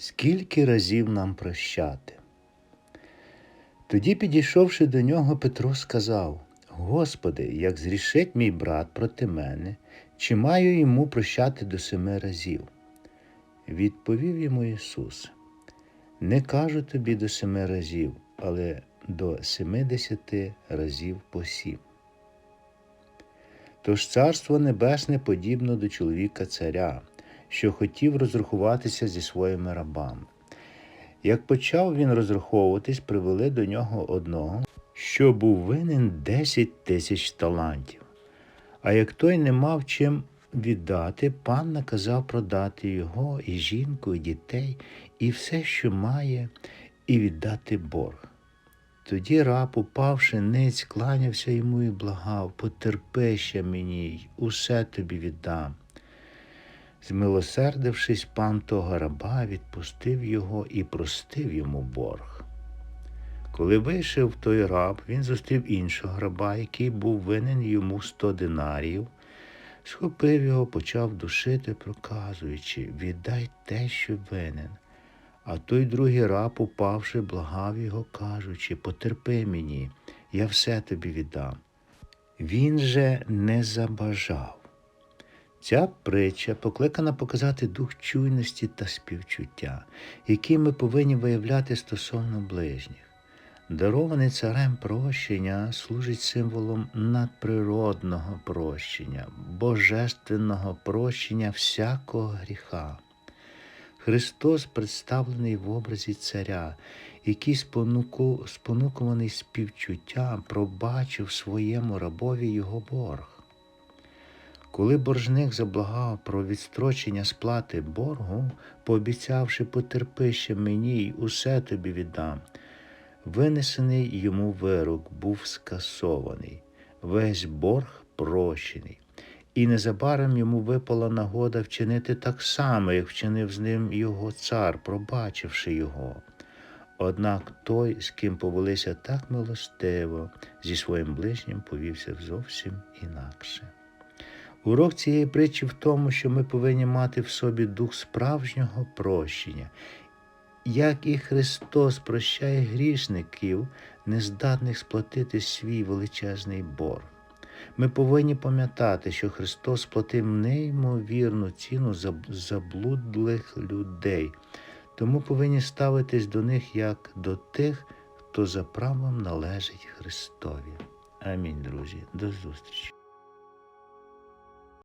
Скільки разів нам прощати? Тоді, підійшовши до нього, Петро сказав: Господи, як зрішить мій брат проти мене, чи маю йому прощати до семи разів? Відповів йому Ісус: Не кажу тобі до семи разів, але до семидесяти разів по сім. Тож царство небесне подібно до чоловіка царя, що хотів розрахуватися зі своїми рабами. Як почав він розраховуватись, привели до нього одного, що був винен десять тисяч талантів. А як той не мав чим віддати, пан наказав продати його і жінку, і дітей, і все, що має, і віддати борг. Тоді раб, упавши ниць, кланявся йому і благав, потерпи ще мені, усе тобі віддам. Змилосердившись, пан того раба відпустив його і простив йому борг. Коли вийшов той раб, він зустрів іншого раба, який був винен йому сто динарів, схопив його, почав душити, проказуючи віддай те, що винен. А той другий раб, упавши, благав його, кажучи Потерпи мені, я все тобі віддам. Він же не забажав. Ця притча покликана показати дух чуйності та співчуття, який ми повинні виявляти стосовно ближніх. Дароване царем прощення служить символом надприродного прощення, божественного прощення всякого гріха. Христос представлений в образі царя, який спонуку, спонукуваний співчуттям пробачив своєму рабові його борг. Коли боржник заблагав про відстрочення сплати боргу, пообіцявши потерпи ще мені й усе тобі віддам, винесений йому вирок був скасований, весь борг прощений, і незабаром йому випала нагода вчинити так само, як вчинив з ним його цар, пробачивши його. Однак той, з ким повелися так милостиво, зі своїм ближнім повівся зовсім інакше. Урок цієї притчі в тому, що ми повинні мати в собі дух справжнього прощення, як і Христос прощає грішників, нездатних сплатити свій величезний борг. Ми повинні пам'ятати, що Христос сплатив неймовірну ціну за заблудлих людей, тому повинні ставитись до них як до тих, хто за правом належить Христові. Амінь, друзі. До зустрічі.